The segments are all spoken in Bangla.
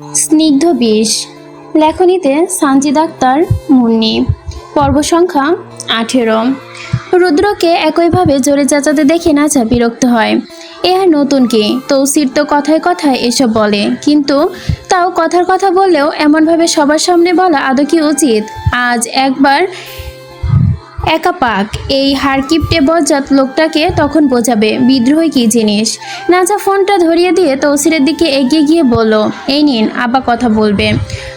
স্নিগ্ধ বিষ। লেখনীতে সানজিদ আক্তার, মুন্নি। পর্ব সংখ্যা আঠেরো। রুদ্রকে একইভাবে জোরে চাচাতে দেখে নাচা বিরক্ত হয়। এ আর নতুন কি? তৌসির তো কথায় কথায় এসব বলে। কিন্তু তাও কথার কথা বললেও এমনভাবে সবার সামনে বলা আদৌ কি উচিত? আজ একবার একা পাক। এই হারকিপটে বজ্জাত লোকটাকে তখন বোঝাবে, বিদ্রোহী কি জিনিস? নাজা ফোনটা ধরিয়ে দিয়ে তৌসিরের দিকে এগিয়ে গিয়ে বলল, এই নিন আবার কথা বলবে।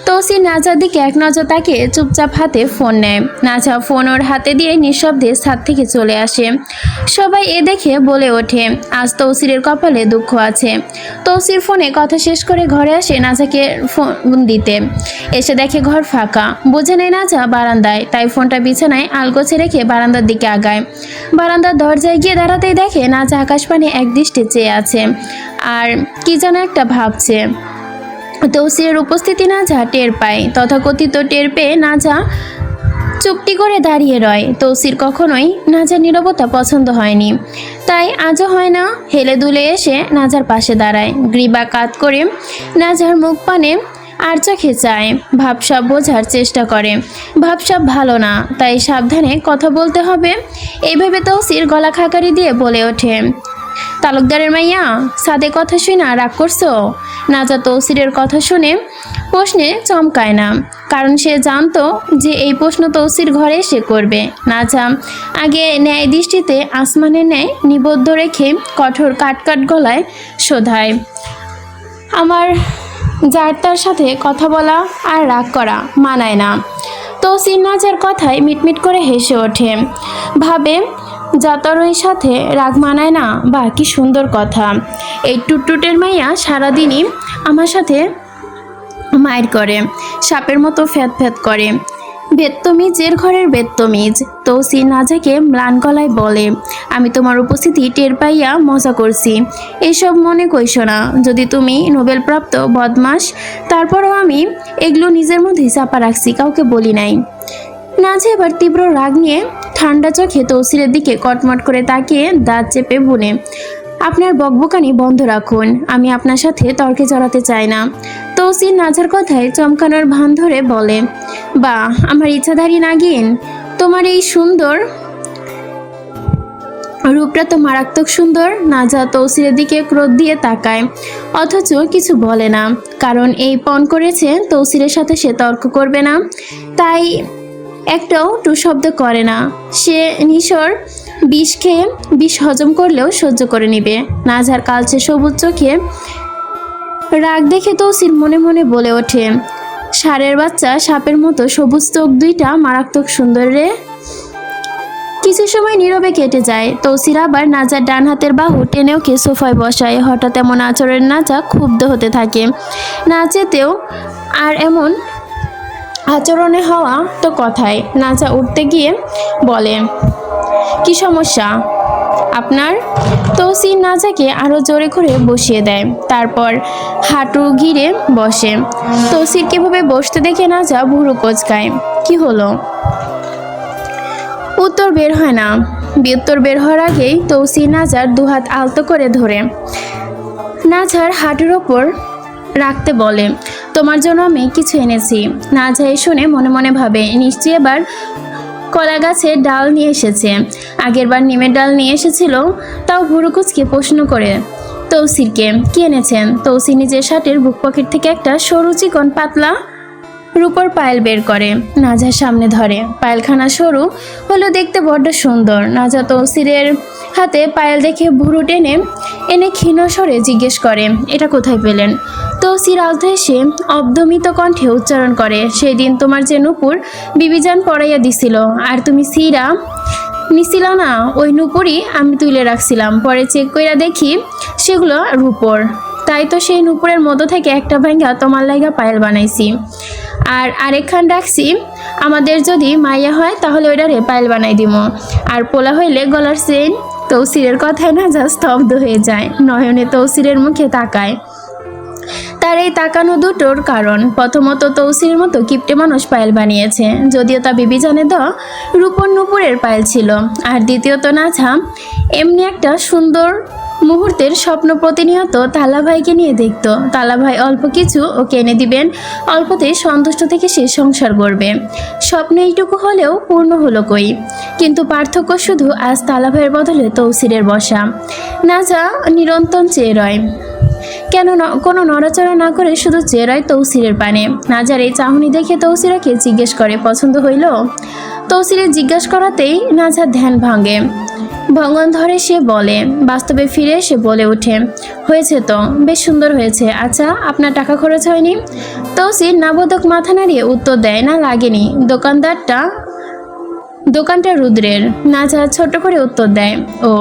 তৌসির নাজার দিকে এক নজর তাকে চুপচাপ হাতে ফোন নেয়। নাজা ফোন ওর হাতে দিয়ে নিঃশব্দে ছাদ থেকে চলে আসে। সবাই এ দেখে বলে ওঠে, আজ তৌসিরের কপালে দুঃখ আছে। তৌসির ফোনে কথা শেষ করে ঘরে আসে নাজাকে ফোন দিতে। এসে দেখে ঘর ফাঁকা। বোঝে নেয় নাজা বারান্দায়, তাই ফোনটা বিছানায় আলগোছে রেখে বারান্দার দিকে আগায়। বারান্দার দরজায় গিয়ে দাঁড়াতেই দেখে নাজা আকাশপানে একদৃষ্টে চেয়ে আছে। আর কি যেন একটা ভাবছে। তৌসিরের উপস্থিতি নাজা টের পায়। তথাকথিত টের পেয়ে নাজা চুপটি করে দাঁড়িয়ে রয়। তৌসির কখনোই নাজার নীরবতা পছন্দ হয়নি। তাই আজও হয় না হেলে দুলে এসে নাজার পাশে দাঁড়ায়। গ্রীবা কাত করে নাজার মুখ পানে আর চোখে চায়। ভাবসাব বোঝার চেষ্টা করে। ভাবসাব ভালো না, তাই সাবধানে কথা বলতে হবে। এইভাবে তৌসির গলা খাকারি দিয়ে বলে ওঠে। তালুকদারের মাইয়া, সাদে কথা শুনে রাগ করছ? নাজা তৌসিরের কথা শুনে প্রশ্নে চমকায় না, কারণ সে জানতো যে এই প্রশ্ন তৌসির ঘরে সে করবে। না নাজা আগে ন্যায় দৃষ্টিতে আসমানের ন্যায় নিবদ্ধ রেখে কঠোর কাটকাট গলায় শোধায়, আমার যার তার সাথে কথা বলা আর রাগ করা মানায় না। তো সিন্নাজার কথায় মিটমিট করে হেসে ওঠে, ভাবে যাতরই সাথে রাগ মানায় না? বা কি সুন্দর কথা। এই টুটটুটের মাইয়া সারাদিনই আমার সাথে মায়ের করে, সাপের মতো ফ্যাত ফ্যাত করে। বেত্তমিজের ঘরের বেত্তমিজ তৌসি নাজাকে ম্লান গলায় বলে, আমি তোমার উপস্থিতি টের পাইয়া মজা করছি। এসব মনে কইস না। যদি তুমি নোবেলপ্রাপ্ত বদমাস, তারপরও আমি এগুলো নিজের মধ্যেই চাপা রাখছি, কাউকে বলি নাই। নাজে এবার তীব্র রাগ নিয়ে ঠান্ডা চোখে তৌসিরের দিকে কটমট করে তাকিয়ে দাঁত চেপে বুনে, আপনার বকবকানি বন্ধ রাখুন, আমি আপনার সাথে তর্কে জড়াতে চাই না। তৌসির নাজার কথায় চমকানোর ভান ধরে বলে, বা, আমার ইচ্ছাধারী নাগিন, তোমার এই সুন্দর রূপটা তো মারাত্মক সুন্দর। নাজা তৌসিরের দিকে ক্রোধ দিয়ে তাকায়, অথচ কিছু বলে না, কারণ এই পণ করেছে তৌসিরের সাথে সে তর্ক করবে না। তাই একটাও টু শব্দ করে না। সে নিশর বিষ খেয়ে বিষ হজম করলেও সহ্য করে নিবে। নাজার কালচে সবুজ চোখে রাগ দেখে তৌসির মনে মনে বলে ওঠে ষাঁড়ের বাচ্চা সাপের মতো সবুজ চোখ দুইটা মারাত্মক সুন্দর রে। কিছু সময় নীরবে কেটে যায়। তৌসির আবার নাজার ডান হাতের বাহু টেনে ওকে সোফায় বসায়। হঠাৎ এমন আচরণের নাচা ক্ষুব্ধ হতে থাকে। নাচেতেও আর এমন আচরণে হওয়া তো কথাই। নাচা উঠতে গিয়ে বলে, কি সমস্যা? আপনার তৌসির নাজাকে আরও জোরে করে বসিয়ে দেয়। তারপর হাঁটু ঘিরে বসে। তৌসির কীভাবে বসতে দেখে নাজা ভুরু কোচকায়। কি হলো? উত্তর বের হয় না। উত্তর বের হওয়ার আগেই তৌসির নাজার দুহাত আলতো করে ধরে। নাজার হাঁটুর ওপর রাখতে বলে তোমার জন্য আমি কিছু এনেছি। না যাই শুনে মনে মনে ভাবে, নিশ্চয়ই এবার কলা গাছের ডাল নিয়ে এসেছে। আগেরবার নিমের ডাল নিয়ে এসেছিল, তাও ভুরুকুচকে প্রশ্ন করে, তৌসিরকে, কি এনেছেন? তৌসি নিজের শার্টের বুক পকেট থেকে একটা সরু চিকন পাতলা রূপর পায়েল বের করে। নাজার সামনে ধরে। পায়েলখানা সরু, হলো দেখতে বড্ড সুন্দর। নাজা তৌসিরের হাতে পায়েল দেখে ভুরু টেনে এনে ক্ষীণ স্বরে জিজ্ঞেস করে, এটা কোথায় পেলেন? তৌসির আলতো এসে অবদমিত কণ্ঠে উচ্চারণ করে সেই দিন তোমার যে নুপুর বিবিজান পড়াইয়া দিছিল, আর তুমি সিরা নিছিল না, ওই নুপুরই আমি তুলে রাখছিলাম। পরে চেক কইরা দেখি সেগুলো রূপর। তাই তো সেই নুপুরের মধ্য থেকে একটা ভাঙ্গা তোমার লাইগা পায়েল বানাইছি। আর আরেকখান রাখছি, আমাদের যদি মাইয়া হয় তাহলে ওইটারে পায়েল বানাই দিব আর পোলা হইলে গলার চেন তৌসিরের কথায় না যা স্তব্ধ হয়ে যায়, নয়নে তৌসিরের মুখে তাকায়। তার এই তাকানো দুটোর কারণ, প্রথমত তৌসিরের মতো কিপটে মানুষ পায়েল বানিয়েছে, যদিও তা বিবি জানে দ রূপন নুপুরের পায়েল ছিল। আর দ্বিতীয়ত নাছা এমনি একটা সুন্দর মুহূর্তের স্বপ্ন প্রতিনিয়ত তালা ভাইকে নিয়ে দেখত। তালা ভাই অল্প কিছু ওকে এনে দিবেন অল্পতেই সন্তুষ্ট থেকে সে সংসার করবে স্বপ্ন এইটুকু হলেও পূর্ণ হলো কই। কিন্তু পার্থক্য শুধু আজ তালা ভাইয়ের বদলে তৌসিরের বসা। নাজা নিরন্তর চেয়ে রয়। কেন ন- কোনো নড়াচড়া না করে শুধু চেয়ে রয় তৌসিরের পানে। নাজার এই চাহনি দেখে তৌসিরাকে জিজ্ঞেস করে, পছন্দ হইল? তৌসিরে জিজ্ঞেস করাতেই নাজার ধ্যান ভাঙে। ভঙ্গন ধরে সে বলে, বাস্তবে ফিরে সে বলে ওঠে, হয়েছে তো, বেশ সুন্দর হয়েছে। আচ্ছা আপনার টাকা খরচ হয়নি? তৌসির নাবোধক মাথা নাড়িয়ে উত্তর দেয়, না, লাগেনি। দোকানদারটা, দোকানটা রুদ্রের। নাজা ছোট করে উত্তর দেয়, ও।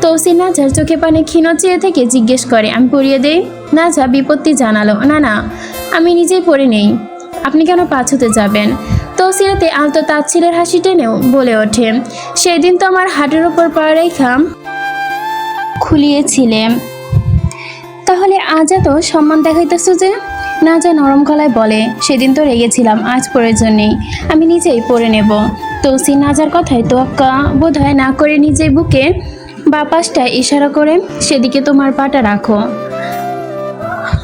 তৌসির নাজার চোখে পানে ক্ষীণ চেয়ে থেকে জিজ্ঞেস করে, আমি পড়িয়ে দেই? নাজা বিপত্তি জানালো, না না, আমি নিজেই পড়ে নেই। আপনি কেন পাছুতে যাবেন? তৌসিরাতে আলতো তাচ্ছিলের হাসি টেনেও বলে ওঠে সেই দিন তো আমার হাটের ওপর পা রেখা খুলিয়েছিলে। তাহলে আজ এত সম্মান দেখাইতেছ যে? না যা নরম গলায় বলে, সেদিন তো রেগেছিলাম, আজ প্রয়োজন নেই, আমি নিজেই পরে নেব। তৌসি নাজার কথায় তোয়াক্কা বোধ হয় না করে নিজেই বুকে বাপাসটা ইশারা করে, সেদিকে তোমার পাটা রাখো।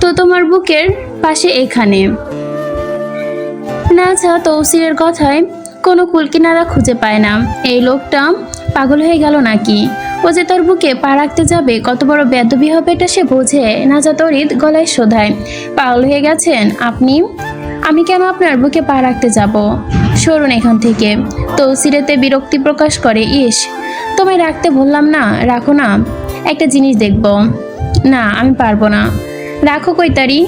তো তোমার বুকের পাশে এখানে। নাজা তৌসিরের কথায় কোনো কুলকিনারা খুঁজে পায় না। এই লোকটা পাগল হয়ে গেল নাকি? ও যে তার বুকে পা রাখতে যাবে, কত বড় বেদবি হবে এটা সে বোঝে। না নাজা তরিত গলায় শোধায়। পাগল হয়ে গেছেন? আপনি? আমি কেন আপনার বুকে পা রাখতে যাব? সরুন এখান থেকে। তৌসিরেতে বিরক্তি প্রকাশ করে, ইস, তোমায় রাখতে বললাম না, রাখো না। একটা জিনিস দেখব। না, আমি পারব না। রাখো কৈতারি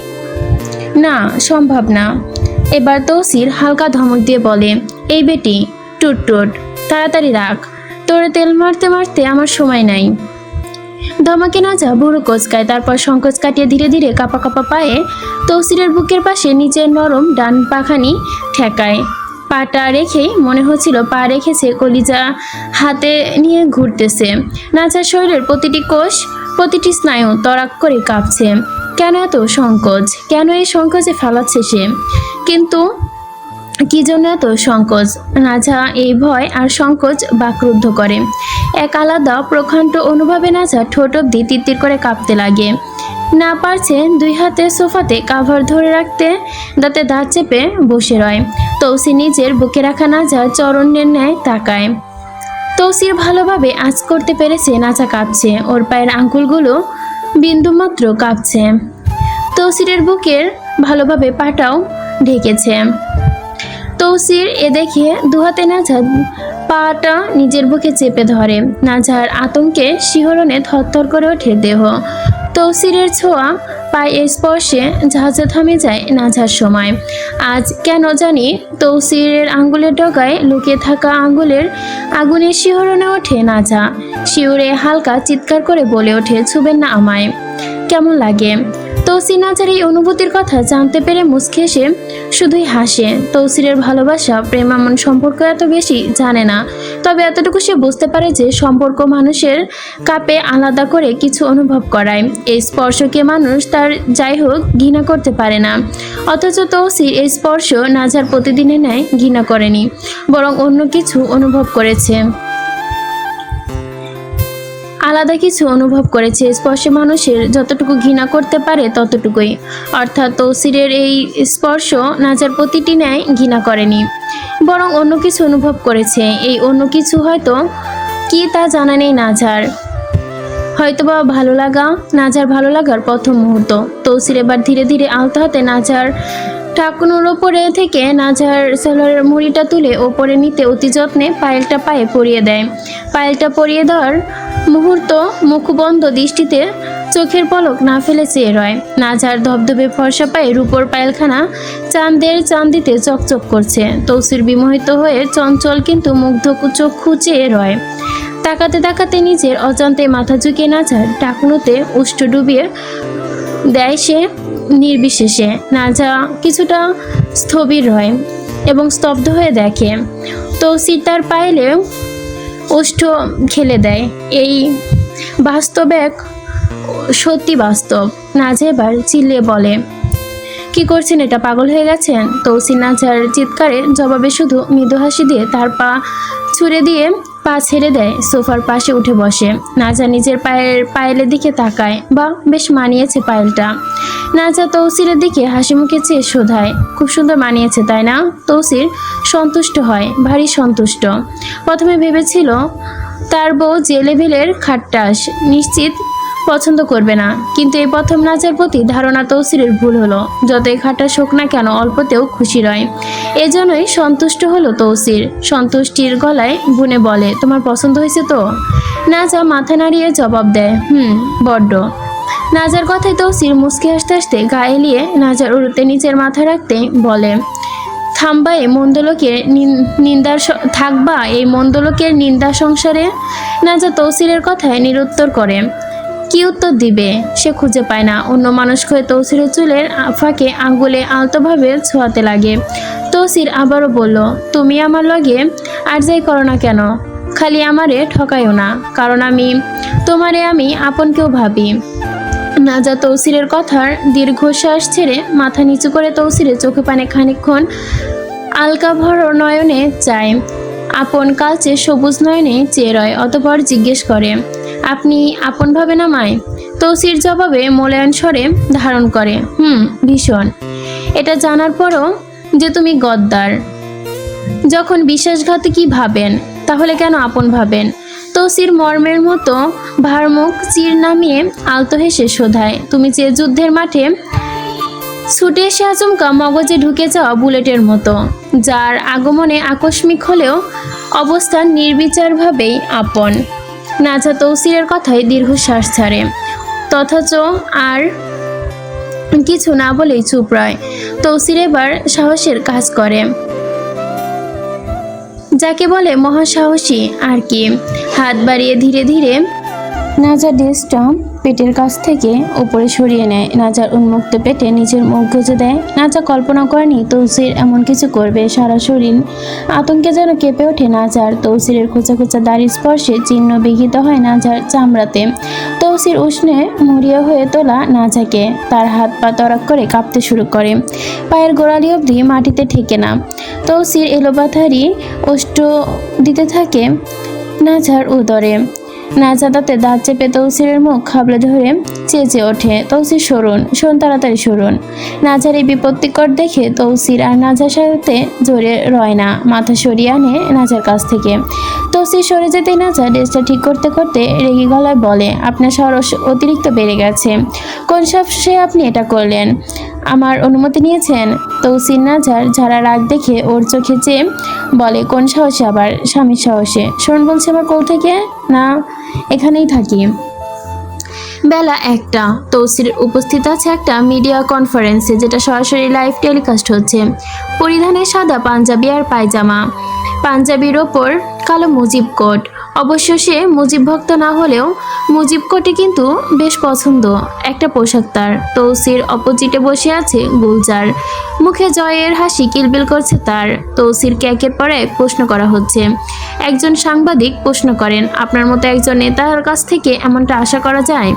না, সম্ভব না। এবার তৌসির হালকা ধমক দিয়ে বলে, এই বেটি, টুট টুট, তাড়াতাড়ি রাখ। তোরে তেল মারতে মারতে আমার সময় নাই। ধমাকে না যা বুড়ো কোচকায়, তারপর সংকোচ কাটিয়ে ধীরে ধীরে কাপা কাপা পায়ে তৌসিরের বুকের পাশে নিচের নরম ডান পাখানি ঠেকায়। পাটা রেখেই মনে হচ্ছিল পা রেখেছে, কলিজা হাতে নিয়ে ঘুরতেছে। নাচার শরীরের প্রতিটি কোষ, প্রতিটি স্নায়ু তরাক করে কাঁপছে। কেন এত সংকোচ? কেন এই সংকোচে ফেলাচ্ছে সে? কিন্তু কি জন্য এত সংকোচ? নাঝা এই ভয় আর সংকোচ বাকরুদ্ধ করে। এক আলাদা, প্রখণ্ড অনুভবে নাঝা ঠোঁট অব্দি তিত্তির করে কাঁপতে লাগে। না পারছে দুই হাতে সোফাতে কাভার ধরে রাখতে, দাঁতে দাঁত চেপে বসে রয়। তৌসি নিজের বুকে রাখা নাঝা চরণের ন্যায় তাকায়। তৌসির ভালোভাবে আঁচ করতে পেরেছে নাচা কাঁপছে। ওর পায়ের আঙ্গুলগুলো বিন্দুমাত্র কাঁপছে। তৌসিরের বুকের ভালোভাবে পাটাও ঢেকেছে। তৌসির এ দেখে দুহাতে নাঝার পাটা নিজের বুকে চেপে ধরে। নাঝার আতঙ্কে শিহরণে থরথর করে ওঠে দেহ। তৌসিরের ছোঁয়া পায়ে স্পর্শে ঝাঁঝা থামে যায় নাঝার সময়। আজ কেন জানি তৌসিরের আঙ্গুলের ডগায় লুকিয়ে থাকা আঙ্গুলের আগুনের শিহরণে ওঠে নাঝা শিউরে হালকা চিৎকার করে বলে ওঠে, ছুবেন না আমায়। কেমন লাগে? তৌসির নাজার এই অনুভূতির কথা জানতে পেরে মুচকে এসে শুধুই হাসে। তৌসিরের ভালোবাসা প্রেম এমন সম্পর্ক এত বেশি জানে না। তবে এতটুকু সে বুঝতে পারে যে সম্পর্ক মানুষের কাপে আলাদা করে কিছু অনুভব করায়। এই স্পর্শকে মানুষ তার যাই হোক ঘৃণা করতে পারে না। অথচ তৌসির এই স্পর্শ নাজার প্রতিদিনের ন্যায় ঘৃণা করেনি, বরং অন্য কিছু অনুভব করেছে। আলাদা কিছু অনুভব করেছে। স্পর্শে মানুষের যতটুকু ঘৃণা করতে পারে ততটুকুই। অর্থাৎ তৌসিরের এই স্পর্শ নাজার প্রতিটি ন্যায় ঘৃণা করেনি। বরং অন্য কিছু অনুভব করেছে। এই অন্য কিছু হয়তো কি তা জানা নেই নাজার। হয়তোবা ভালো লাগা, নাজার ভালো লাগার প্রথম মুহূর্ত। তৌসির এবার ধীরে ধীরে আলতো হাতে নাজার ঠাকুনুর ওপরে থেকে নাজার সেলরের মুড়িটা তুলে ওপরে নিতে অতি যত্নে পায়েলটা পায়ে পরিয়ে দেয়। পায়েলটা পরিয়ে দেওয়ার মুহূর্ত মুখবন্ধ দৃষ্টিতে চোখের পলক না ফেলে চেয়ে রয়। নাজার ধবধবে ফর্সা পায়ে রূপোর পায়েলখানা চাঁদের চান্দিতে চকচক করছে। তৌসির বিমোহিত হয়ে চঞ্চল কিন্তু মুগ্ধ চোখ খুঁচিয়ে রয়। তাকাতে তাকাতে নিজের অজান্তে মাথা ঝুঁকিয়ে নাচার টাকনুতে উষ্ঠ ডুবিয়ে দেয় সে নির্বিশেষে নাজা কিছুটা স্থবির হয় এবং স্তব্ধ হয়ে দেখে। তৌসির তার পাইলে ওষ্ঠ খেলে দেয়। এই বাস্তব এক সত্যি বাস্তব। নাজা এবার চিল্লিয়ে বলে, কি করছেন এটা? পাগল হয়ে গেছেন? তৌসির নাজার চিৎকারে জবাবে শুধু মৃদু হাসি দিয়ে তার পা ছুড়ে দিয়ে পা ছেড়ে দেয়, সোফার পাশে উঠে বসে। নাজা নিজের পায়ের পায়েলের দিকে তাকায় বা বেশ মানিয়েছে পায়েলটা। নাজা তৌসিরের দিকে হাসি মুখে চেয়ে শোধায়। খুব সুন্দর মানিয়েছে, তাই না? তৌসির সন্তুষ্ট হয়, ভারী সন্তুষ্ট। প্রথমে ভেবেছিল তার বউ যে লেভেলের খাট্টাস, নিশ্চিত পছন্দ করবে না। কিন্তু এই প্রথম নাচের প্রতি ধারণা তৌসিরের ভুল হলো। যতই খাটাস শোক না কেন অল্পতেও খুশি রয় এজন্যই সন্তুষ্ট হলো তৌসির সন্তুষ্টির গলায় বুনে বলে, তোমার পছন্দ হয়েছে তো? নাজা মাথা নাড়িয়ে জবাব দেয়, হুম, বড্ড। নাজার কথায় তৌসির মুসকে হাসতে হাসতে গায়ে এলিয়ে নাজার উড়তে নিচের মাথা রাখতে বলে, থামবা এই মন্দলোকের নিন্দার থাকবা এই মন্দলোকের নিন্দা সংসারে? নাজা তৌসিরের কথায় নিরুত্তর করে কি উত্তর দিবে? সে খুঁজে পায় না। অন্য মানুষ হয়ে তৌসিরের চুলের ফাঁকে আঙ্গুলে আলতোভাবে ছোঁয়াতে লাগে। তৌসির আবারও বলল, তুমি আমার লগে আর যাই করো না কেন? খালি আমারে ঠকাইও না। কারণ আমি, তোমারে আমি আপন কেউ ভাবি নাজা তৌসিরের কথার দীর্ঘশ্বাস ছেড়ে মাথা নিচু করে তৌসিরের চোখে পানে খানিকক্ষণ আলকা ভর নয়নে চায়। আপন কালচে সবুজ নয়নে চেয়ে রয়, অতপর জিজ্ঞেস করে আপনি আপন ভাবে না মায় তৌসির জবাবে মূল্যায়ন স্বরে ধারণ করে, হুম, ভীষণ। এটা জানার পরও যে তুমি গদ্দার। যখন বিশ্বাসঘাতী ভাবেন, তাহলে কেন আপন ভাবেন? তৌসির মর্মের মতো ভারমুখ চির নামিয়ে আলতো হেসে শোধায়, তুমি যে যুদ্ধের মাঠে ছুটে এসে আচমকা মগজে ঢুকে যাওয়া বুলেটের মতো, যার আগমনে আকস্মিক হলেও অবস্থান নির্বিচারভাবেই আপন। নাজা তৌসিরের কথায় দীর্ঘশ্বাস ছাড়ে। তথাচ আর কিছু না বলেই চুপ রয়। তৌসির এবার সাহসের কাজ করে। যাকে বলে মহাসাহসী আর কি। হাত বাড়িয়ে ধীরে ধীরে, নাজা, ড্রেসটা পেটের কাছ থেকে উপরে সরিয়ে নেয়। নাজার উন্মুক্ত পেটে নিজের মুখ গুজে দেয়। নাজা কল্পনা করেনি তৌসির এমন কিছু করবে। সারা শরীর আতঙ্কে যেন কেঁপে ওঠে নাজার। তৌসিরের খোঁচা খোঁচা দাড়ি স্পর্শে চিহ্ন বিঘিত হয় নাজার চামড়াতে। তৌসির উষ্ণে মরিয়া হয়ে তোলা নাজাকে। তার হাত পা তরাক করে কাঁপতে শুরু করে। পায়ের গোড়ালি অবধি মাটিতে ঠেকে না। তৌসির এলোপাথারি ওষ্ঠ দিতে থাকে নাজার উদরে। তাতে দাঁত চেপে তৌসিরের মুখ খাবলে ধরে চেঁচে ওঠে। তৌসির সরুন শোন তাড়াতাড়ি সরুন। নাজার এই বিপত্তিকর দেখে তৌসির আর নাজার সাথে জোরে রয় না। মাথা সরিয়ে আনে নাজার কাছ থেকে। তৌসির সরে যেতেই নাজা ড্রেসটা ঠিক করতে করতে রেগে গলায় বলে, আপনার সরস অতিরিক্ত বেড়ে গেছে। কোন সব সে আপনি এটা করলেন? আমার অনুমতি নিয়েছেন? তৌসির নাজার যারা রাগ দেখে ওর চোখে চেয়ে বলে, কোন সাহসে আবার? স্বামীর সাহসে। শোন বলছে আবার কোল থেকে? না, এখানেই থাকি। বেলা একটা। তৌসির উপস্থিত আছে একটা মিডিয়া কনফারেন্সে, যেটা সরাসরি লাইভ টেলিকাস্ট হচ্ছে। পরিধানে সাদা পাঞ্জাবি আর পায়জামা। পাঞ্জাবির ওপর কালো মুজিব কোট। অবশ্য সে মুজিব ভক্ত না হলেও মুজিব কোটে কিন্তু বেশ পছন্দ একটা পোশাক তার। তৌসির অপোজিটে বসে আছে গুলজার। মুখে জয়ের হাসি কিলবিল করছে তার। তৌসিরকে একের পর এক প্রশ্ন করা হচ্ছে। একজন সাংবাদিক প্রশ্ন করেন, আপনার মতো একজন নেতার কাছ থেকে এমনটা আশা করা যায়?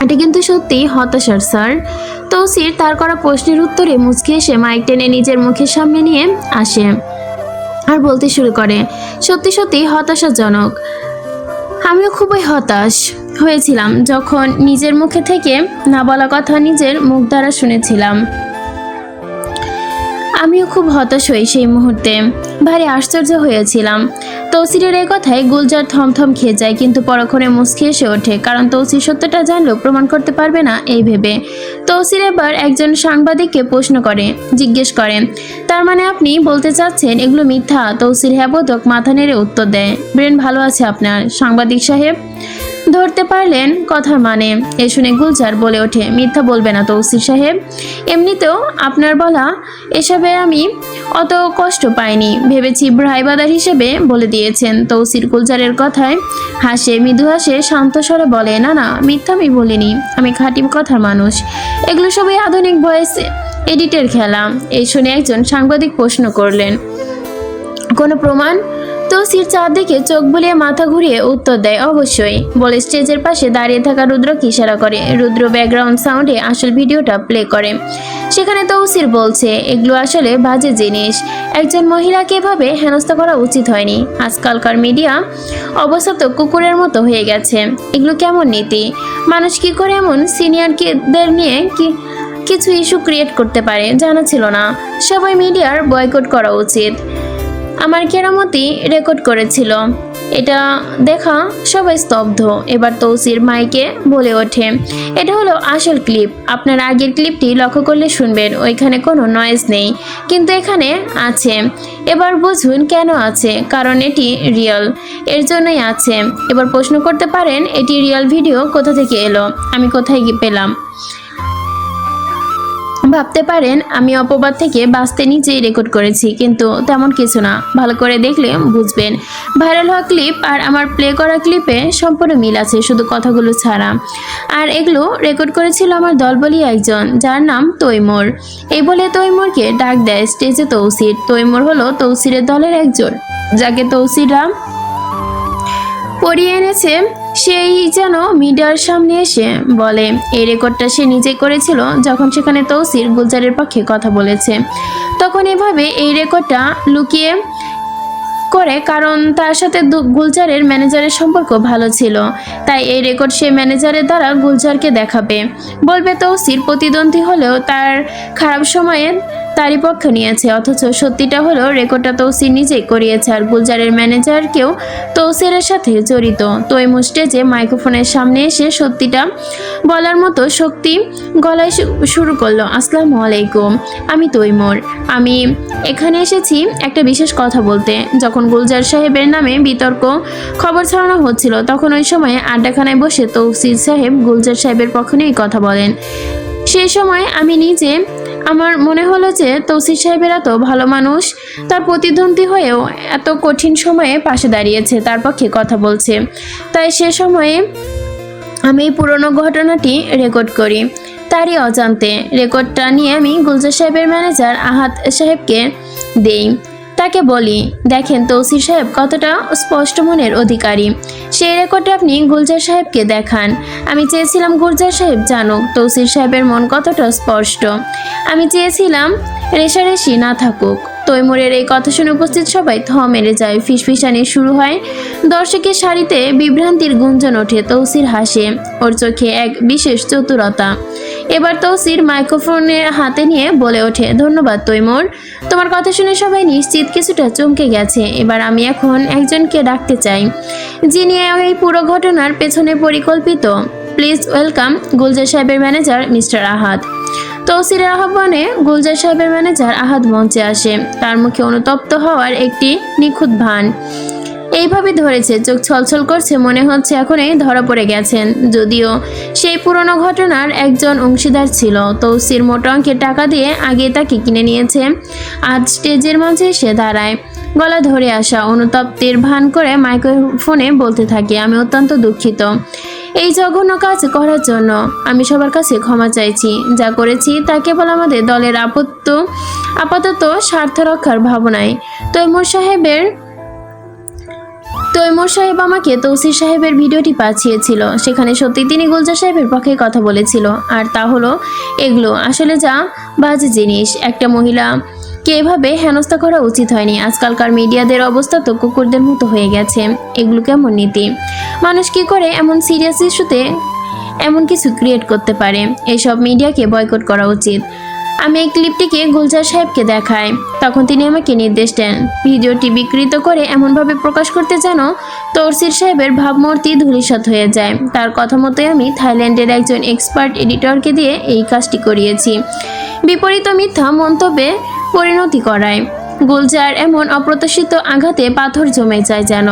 এটা কিন্তু সত্যি হতাশার, স্যার। তৌসির তার করা প্রশ্নের উত্তরে মুচকে এসে মাইক টেনে নিজের মুখের সামনে নিয়ে আসে। আর বলতে শুরু করে। সত্যি সত্যি হতাশাজনক। আমিও খুবই হতাশ হয়েছিলাম যখন নিজের মুখে থেকে না বলা কথা নিজের মুখ দ্বারা শুনেছিলাম। আমিও খুব হতাশ হই সেই মুহূর্তে। ভারী আশ্চর্য হয়েছিলাম। তৌসিরের এই কথায় গুলজার থমথম খেয়ে যায়, কিন্তু পরক্ষণে মুসকি এসে ওঠে, কারণ তৌসির সত্যটা জানলেও প্রমাণ করতে পারবে না এই ভেবে। তৌসির এবার একজন সাংবাদিককে প্রশ্ন করে, জিজ্ঞেস করেন তার মানে আপনি বলতে চাচ্ছেন এগুলো মিথ্যা? তৌসির হ্যাবোধক মাথা নেড়ে উত্তর দেয়, ব্রেন ভালো আছে আপনার, সাংবাদিক সাহেব। ধরতে পারলেন কথার মানে। এ শুনে গুলজার বলে ওঠে, মিথ্যা বলবে না তৌসির সাহেব। এমনিতেও আপনার বলা এসবে আমি অত কষ্ট পাইনি, ভেবেছি ভাইবাদার হিসেবে বলে দিয়েছেন। তৌসির গুলজারের কথায় হাসে, মৃদু হাসে, শান্ত স্বরে বলে, না না, মিথ্যা আমি বলিনি, আমি খাঁটি কথার মানুষ। এগুলো সবই আধুনিক ভয়েস এডিটের খেলা। এই শুনে একজন সাংবাদিক প্রশ্ন করলেন, কোনো প্রমাণ তৌসির চাঁদ দেখে চোখ বুলিয়ে মাথা ঘুরিয়ে উত্তর দেয়, অবশ্যই। বলে স্টেজের পাশে দাঁড়িয়ে থাকা রুদ্রকে ইশারা করে। রুদ্র ব্যাকগ্রাউন্ড সাউন্ডে আসল ভিডিওটা প্লে করে। সেখানে তৌসির বলছে, এগুলো আসলে বাজে জিনিস। একজন মহিলাকে এভাবে হেনস্থা করা উচিত হয়নি। আজকালকার মিডিয়া অবস্থা তো কুকুরের মতো হয়ে গেছে। এগুলো কেমন নীতি? মানুষ কি করে এমন সিনিয়রদের নিয়ে কি, কিছু ইস্যু ক্রিয়েট করতে পারে জানা ছিল না। সবাই মিডিয়ার বয়কট করা উচিত। আমার কেরামতি রেকর্ড করেছিল। এটা দেখা সবাই স্তব্ধ। এবার তৌসির মাইকে বলে ওঠে, এটা হলো আসল ক্লিপ। আপনার আগের ক্লিপটি লক্ষ্য করলে শুনবেন, ওইখানে কোনো নয়েজ নেই। কিন্তু এখানে আছে। এবার বুঝুন কেন আছে, কারণ এটি রিয়েল এর জন্যই আছে। এবার প্রশ্ন করতে পারেন, এটি রিয়েল ভিডিও কোথা থেকে এলো? আমি কোথায় পেলাম? ভাবতে পারেন, আমি অপবাদ থেকে বাঁচতে নিজেই রেকর্ড করেছি, কিন্তু তেমন কিছু না। ভালো করে দেখলে বুঝবেন। ভাইরাল হওয়া ক্লিপ আর আমার প্লে করা ক্লিপে সম্পূর্ণ মিল আছে, শুধু কথাগুলো ছাড়া। আর এগুলো রেকর্ড করেছিল আমার দলবলি একজন, যার নাম তৈমুর। এই বলে তৈমুরকে ডাক দেয় স্টেজে তৌসির। তৈমুর হলো তৌসিরের দলের একজন, যাকে তৌসিররা পড়িয়ে এনেছে সেই যেন মিডিয়ার সামনে এসে বলে এই রেকর্ডটা সে নিজে করেছিল যখন সেখানে তৌসির গুলজারের পক্ষে কথা বলেছে। তখন এভাবে এই রেকর্ডটা লুকিয়ে করে কারণ তার সাথে গুলজারের ম্যানেজারের সম্পর্ক ভালো ছিল। তাই এই রেকর্ড সে ম্যানেজারের দ্বারা গুলজারকে দেখাবে। বলবে তৌসির প্রতিদ্বন্দ্বী হলেও তার খারাপ সময়ে তারই পক্ষ নিয়েছে, অথচ সত্যিটা হলো, রেকর্ডটা তৌসির নিজেই করিয়েছে আর গুলজারের ম্যানেজারকেও তৌসিরের সাথে জড়িত। তৈমু স্টেজে মাইক্রোফোনের সামনে এসে সত্যিটা বলার মতো শক্তি গলায় শুরু করল, আসসালামু আলাইকুম, আমি তৈমুর। আমি এখানে এসেছি একটা বিশেষ কথা বলতে। যখন গুলজার সাহেবের নামে বিতর্ক, খবর ছড়ানো হচ্ছিল, তখন ওই সময় আড্ডাখানায় বসে তৌসির সাহেব গুলজার সাহেবের পক্ষ নিয়েই কথা বলেন। সেই সময় আমি নিজে আমার মনে হলো যে তৌসির সাহেবেরা তো ভালো মানুষ। তার প্রতিদ্বন্দ্বী হয়েও এত কঠিন সময়ে পাশে দাঁড়িয়েছে, তার পক্ষে কথা বলছে। তাই সে সময়ে আমি এই পুরনো ঘটনাটি রেকর্ড করি। তারই অজান্তে রেকর্ডটা নিয়ে আমি গুলজার সাহেবের ম্যানেজার আহাত সাহেবকে দেই। তাকে বলি, দেখেন তৌসির সাহেব কতটা স্পষ্ট মনের অধিকারী। সেই রেকর্ডটা আপনি গুলজার সাহেবকে দেখান। আমি চেয়েছিলাম গুলজার সাহেব জানুক, তৌসির সাহেবের মন কতটা স্পষ্ট। আমি চেয়েছিলাম রেশারেশি না থাকুক। তৈমুরের এই কথা শুনে উপস্থিত সবাই থ মেরে যায়। ফিসফিসানি শুরু হয়। দর্শকের সারিতে বিভ্রান্তির গুঞ্জন ওঠে তৌসির হাসে, ওর চোখে এক বিশেষ চতুরতা। এবার তৌসির মাইক্রোফোনে হাতে নিয়ে বলে ওঠে, ধন্যবাদ তৈমুর, তোমার কথা শুনে সবাই নিশ্চিত কিছুটা চমকে গেছে। এবার আমি এখন একজনকে ডাকতে চাই, যিনি এই পুরো ঘটনার পেছনে পরিকল্পিত। প্লিজ ওয়েলকাম গুলজার সাহেবের ম্যানেজার মিস্টার আহাদ। তৌসিরের আহ্বানে গুলজার সাহেবের ম্যানেজার আহাদ মঞ্চে আসে। তার মুখে অনুতপ্ত হওয়ার একটি নিখুঁত ভান। এইভাবে ধরেছে, চোখ ছলছল করছে, মনে হচ্ছে এখনই ধরা পড়ে গেছেন। যদিও সেই পুরনো ঘটনার একজন অংশীদার ছিল, তৌসির মোটা অঙ্কের টাকা দিয়ে আগে তাকে কিনে নিয়েছে। আজ স্টেজের মাঝে এসে দাঁড়ায়। গলা ধরে আসা অনুতপ্তির ভান করে মাইক্রোফোনে বলতে থাকে, আমি অত্যন্ত দুঃখিত। এই জঘন্য কাজ করার জন্য আমি সবার কাছে ক্ষমা চাইছি। যা করেছি তা কেবল আমাদের দলের আপত্ত, আপাতত স্বার্থ রক্ষার ভাবনায়। তৈমুর সাহেবের তৈমুর সাহেব আমাকে তৌসির সাহেবের ভিডিওটি পাঠিয়েছিল। সেখানে সত্যি তিনি গুলজার সাহেবের পক্ষে কথা বলেছিল। আর তা হলো এগুলো। আসলে যা বাজে জিনিস। একটা মহিলা কে এভাবে হেনস্থা করা উচিত হয়নি? আজকালকার মিডিয়াদের অবস্থা তো কুকুরদের মতো হয়ে গেছে। এগুলো কেমন নীতি? মানুষ কি করে এমন সিরিয়াস ইস্যুতে এমন কিছু ক্রিয়েট করতে পারে? এসব মিডিয়াকে বয়কট করা উচিত। আমি এই ক্লিপটিকে গুলজার সাহেবকে দেখাই। তখন তিনি আমাকে নির্দেশ দেন, ভিডিওটি বিকৃত করে এমনভাবে প্রকাশ করতে যেন তরসির সাহেবের ভাবমূর্তি ধূলিসাৎ হয়ে যায়। তার কথা মতোই আমি থাইল্যান্ডের একজন এক্সপার্ট এডিটরকে দিয়ে এই কাজটি করিয়েছি। বিপরীত মিথ্যা মন্তব্যে পরিণতি করায়। গুলজার এমন অপ্রত্যাশিত আঘাতে পাথর জমে যায় যেন।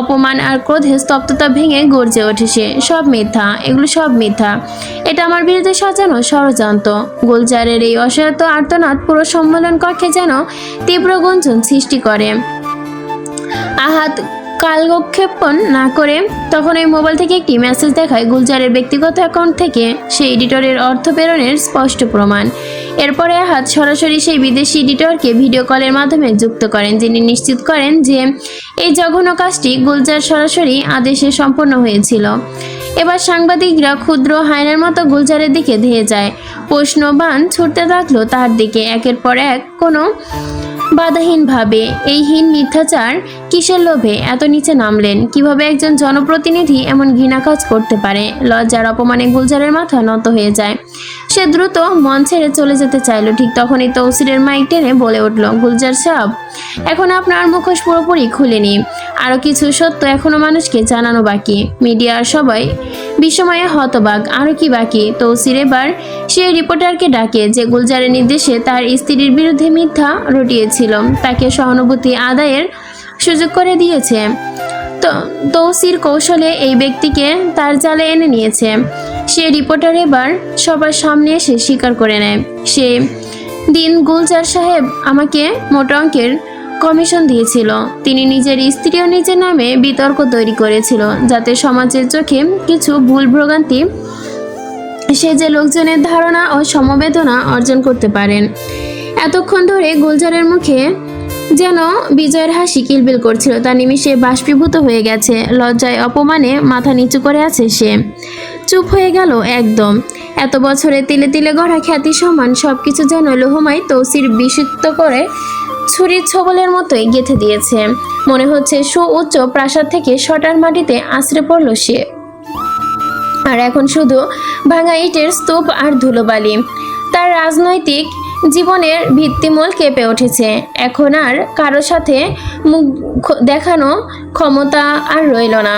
অপমান আর ক্রোধে স্তব্ধতা ভেঙে গর্জে ওঠে সে। সব মিথ্যা, এগুলো সব মিথ্যা। এটা আমার বিরুদ্ধে সাজানো ষড়যন্ত্র। গুলজারের এই অসহায়ত আর্তনাদ পুরো সম্মেলন কক্ষে যেন তীব্র গুঞ্জন সৃষ্টি করে। আহাত কালক্ষেপণ না করে তখন ওই মোবাইল থেকে একটি মেসেজ দেখায় গুলজারের ব্যক্তিগত অ্যাকাউন্ট থেকে সেই এডিটরের অর্থ প্রেরণের স্পষ্ট প্রমাণ। এরপরে হাত সরাসরি সেই বিদেশি এডিটরকে ভিডিও কলের মাধ্যমে যুক্ত করেন। যিনি নিশ্চিত করেন যে এই জঘন্য কাজটি গুলজার সরাসরি আদেশে সম্পন্ন হয়েছিল। এবার সাংবাদিকরা ক্ষুদ্র হায়নার মতো গুলজারের দিকে ধেয়ে যায়। প্রশ্নবান ছুটতে থাকল তার দিকে। একের পর এক কোনো বাধাহীনভাবে। এই হীন মিথ্যাচার কিসের লোভে এত নিচে নামলেন? কীভাবে একজন জনপ্রতিনিধি এমন ঘৃণা কাজ করতে পারে? লজ্জার অপমানে গুলজারের মাথা নত হয়ে যায়। সে দ্রুত মন ছেড়ে চলে যেতে চাইলো। ঠিক তখনই তৌসিরের মাইক টেনে বলে উঠল, গুলজার সাহেব, এখন আপনার মুখোশ পুরোপুরি খুলেনি। আরও কিছু সত্য এখনও মানুষকে জানানো বাকি। মিডিয়ার সবাই বিস্ময়ে হতবাক। আরও কি বাকি? তৌসির এবার সে রিপোর্টারকে ডাকে যে গুলজারের নির্দেশে তার স্ত্রীর বিরুদ্ধে মিথ্যা রটিয়েছিল। তাকে সহানুভূতি আদায়ের সুযোগ করে দিয়েছে। তৌসির কৌশলে এই ব্যক্তিকে তার জালে এনে নিয়েছে। সে রিপোর্টার এবার সবার সামনে এসে স্বীকার করে নেয়। সে, দিন গুলজার সাহেব আমাকে মোটা অঙ্কের কমিশন দিয়েছিল। তিনি নিজের স্ত্রী ও নিজের নামে বিতর্ক তৈরি করেছিল, যাতে সমাজের চোখে কিছু ভুল ভ্রান্তি সে যে লোকজনের ধারণা ও সমবেদনা অর্জন করতে পারেন। এতক্ষণ ধরে গুলজারের মুখে যেন বিজয়ের হাসি কিলবিল করছিল তার নিমিষে বাষ্পীভূত হয়ে গেছে। লজ্জায় অপমানে মাথা নিচু করে আছে সে। চুপ হয়ে গেল একদম। এত বছরে তিলে তিলে গড়া খ্যাতি সমান সব কিছু যেন লোহমাই তৌসির বিশুদ্ধ করে ছুরির ছবলের মতোই গেঁথে দিয়েছে। মনে হচ্ছে সু উচ্চ প্রাসাদ থেকে শটার মাটিতে আশ্রে পড়ল সে। আর এখন শুধু ভাঙা ইটের স্তূপ আর ধুলোবালি। তার রাজনৈতিক জীবনের ভিত্তিমূল কেঁপে উঠেছে। এখন আর কারও সাথে মুখ দেখানো ক্ষমতা আর রইল না।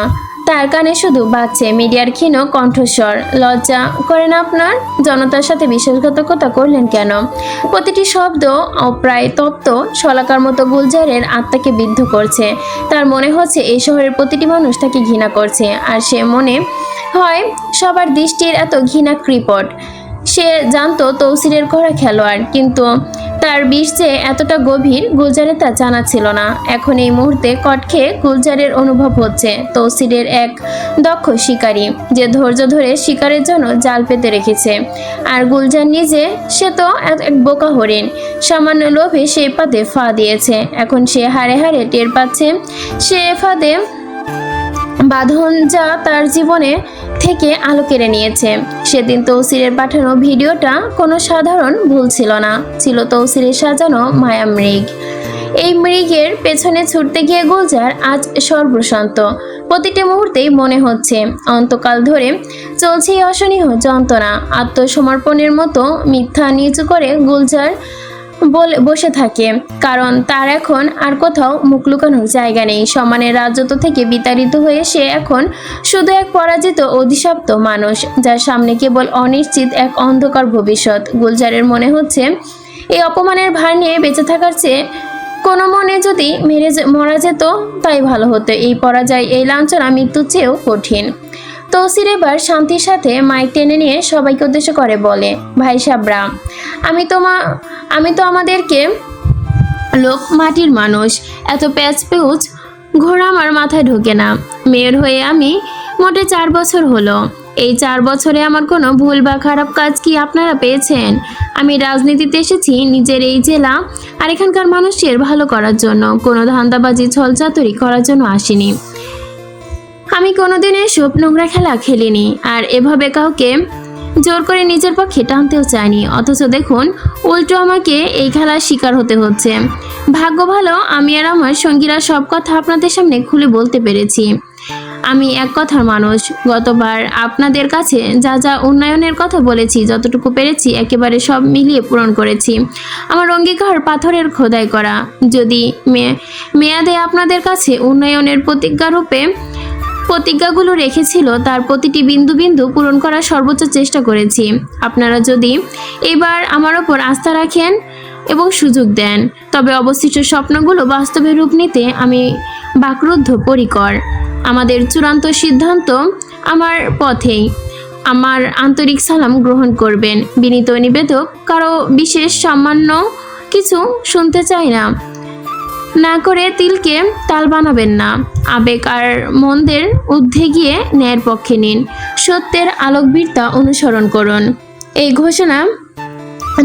তার কানে শুধু বাজছে মিডিয়ার ক্ষীণ কণ্ঠস্বর। লজ্জা করেন আপনার? জনতার সাথে বিশ্বাসঘাতকতা করলেন কেন? প্রতিটি শব্দ অপ্রায় তপ্ত শলাকার মতো গুলজারের আত্মাকে বিদ্ধ করছে। তার মনে হচ্ছে এই শহরের প্রতিটি মানুষ তাকে ঘৃণা করছে। আর সে মনে হয়, সবার দৃষ্টির এত ঘৃণা কৃপট সে জানতো তৌসিরের করা খেলোয়াড়, কিন্তু তার বিষ যে এতটা গভীর গুলজারের তা জানা ছিল না। এখন এই মুহূর্তে কট খেয়ে গুলজারের অনুভব হচ্ছে তৌসিরের এক দক্ষ শিকারী, যে ধৈর্য ধরে শিকারের জন্য জাল পেতে রেখেছে। আর গুলজার নিজে, সে তো এক এক বোকা হরিণ। সামান্য লোভে সে পাতে ফা দিয়েছে। এখন সে হারে হারে টের পাচ্ছে, সে ফাঁদে বাঁধন যা তার জীবনে থেকে আলো কেড়ে নিয়েছে। সেদিন তৌসিরের পাঠানো ভিডিওটা কোনো সাধারণ ভুল ছিল না। ছিল তৌসিরের সাজানো মায়া মৃগ। এই মৃগের পেছনে ছুটতে গিয়ে গুলজার আজ সর্বশান্ত। প্রতিটি মুহূর্তেই মনে হচ্ছে, অন্তকাল ধরে চলছে অসহনীয় যন্ত্রণা। আত্মসমর্পণের মতো মিথ্যা নিচু করে গুলজার বসে থাকে। কারণ তার এখন আর কোথাও মুখ লুকানোর জায়গা নেই। সম্মানের রাজত্ব থেকে বিতাড়িত হয়ে সে এখন শুধু এক পরাজিত অধিশপ্ত মানুষ, যার সামনে কেবল অনিশ্চিত এক অন্ধকার ভবিষ্যৎ। গুলজারের মনে হচ্ছে, এই অপমানের ভার নিয়ে বেঁচে থাকার চেয়ে কোনো মনে যদি মেরে মরা যেত, তাই ভালো হতো। এই পরাজয়, এই লাঞ্ছনা মৃত্যুর চেয়েও কঠিন। তৌসির এবার শান্তির সাথে মাইক টেনে নিয়ে সবাইকে উদ্দেশ্য করে বলে, ভাই সাবরা, আমি তোমা আমি তো আমাদেরকে লোক মাটির মানুষ, এত প্যাচ পেউচ ঘোড়া আমার মাথায় ঢোকে না। মেয়ের হয়ে আমি মোটে চার বছর হলো। এই চার বছরে আমার কোনো ভুল বা খারাপ কাজ কি আপনারা পেয়েছেন? আমি রাজনীতিতে এসেছি নিজের এই জেলা আর এখানকার মানুষের ভালো করার জন্য। কোনো ধান্দাবাজি, ছলচাতুরি করার জন্য আসিনি। আমি কোনোদিন এসব নোংরা খেলা খেলিনি, আর এভাবে কাউকে জোর করে নিজের পক্ষে টানতেও চাইনি। অথচ দেখুন, উল্টো আমাকে এই খেলার শিকার হতে হচ্ছে। ভাগ্য ভালো, আমি আর আমার সঙ্গীরা সব কথা আপনাদের সামনে খুলে বলতে পেরেছি। আমি এক কথার মানুষ, গতবার আপনাদের কাছে যা যা উন্নয়নের কথা বলেছি, যতটুকু পেরেছি, একেবারে সব মিলিয়ে পূরণ করেছি। আমার অঙ্গীকার পাথরের খোদাই করা। যদি মেয়াদে আপনাদের কাছে উন্নয়নের প্রতিজ্ঞা রূপে প্রতিজ্ঞাগুলো রেখেছিল, তার প্রতিটি বিন্দু বিন্দু পূরণ করার সর্বোচ্চ চেষ্টা করেছি। আপনারা যদি এবার আমার ওপর আস্থা রাখেন এবং সুযোগ দেন, তবে অবশিষ্ট স্বপ্নগুলো বাস্তবে রূপ নিতে আমি বাকরুদ্ধ, পরিকর। আমাদের চূড়ান্ত সিদ্ধান্ত আমার পথেই। আমার আন্তরিক সালাম গ্রহণ করবেন। বিনীত নিবেদক, কারও বিশেষ সামান্য কিছু শুনতে চাই না। না করে তিলকে তাল বানাবেন না। আবেগ আর মন্দের ঊর্ধ্বে গিয়ে ন্যায়ের পক্ষে নিন। সত্যের আলোকবীরতা অনুসরণ করুন। এই ঘোষণা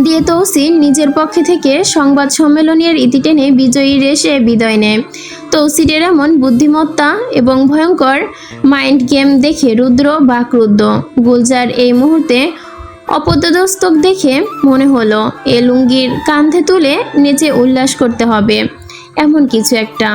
দিয়ে তৌসির নিজের পক্ষে থেকে সংবাদ সম্মেলনের ইতি টেনে বিজয়ী রেসে বিদায় নেয়। তৌসিরের এমন বুদ্ধিমত্তা এবং ভয়ঙ্কর মাইন্ড গেম দেখে রুদ্র বাকরুদ্ধ। গুলজার এই মুহূর্তে অপদস্তক দেখে মনে হলো, এ লুঙ্গির কাঁধে তুলে নেচে উল্লাস করতে হবে। এমন কিছু একটা।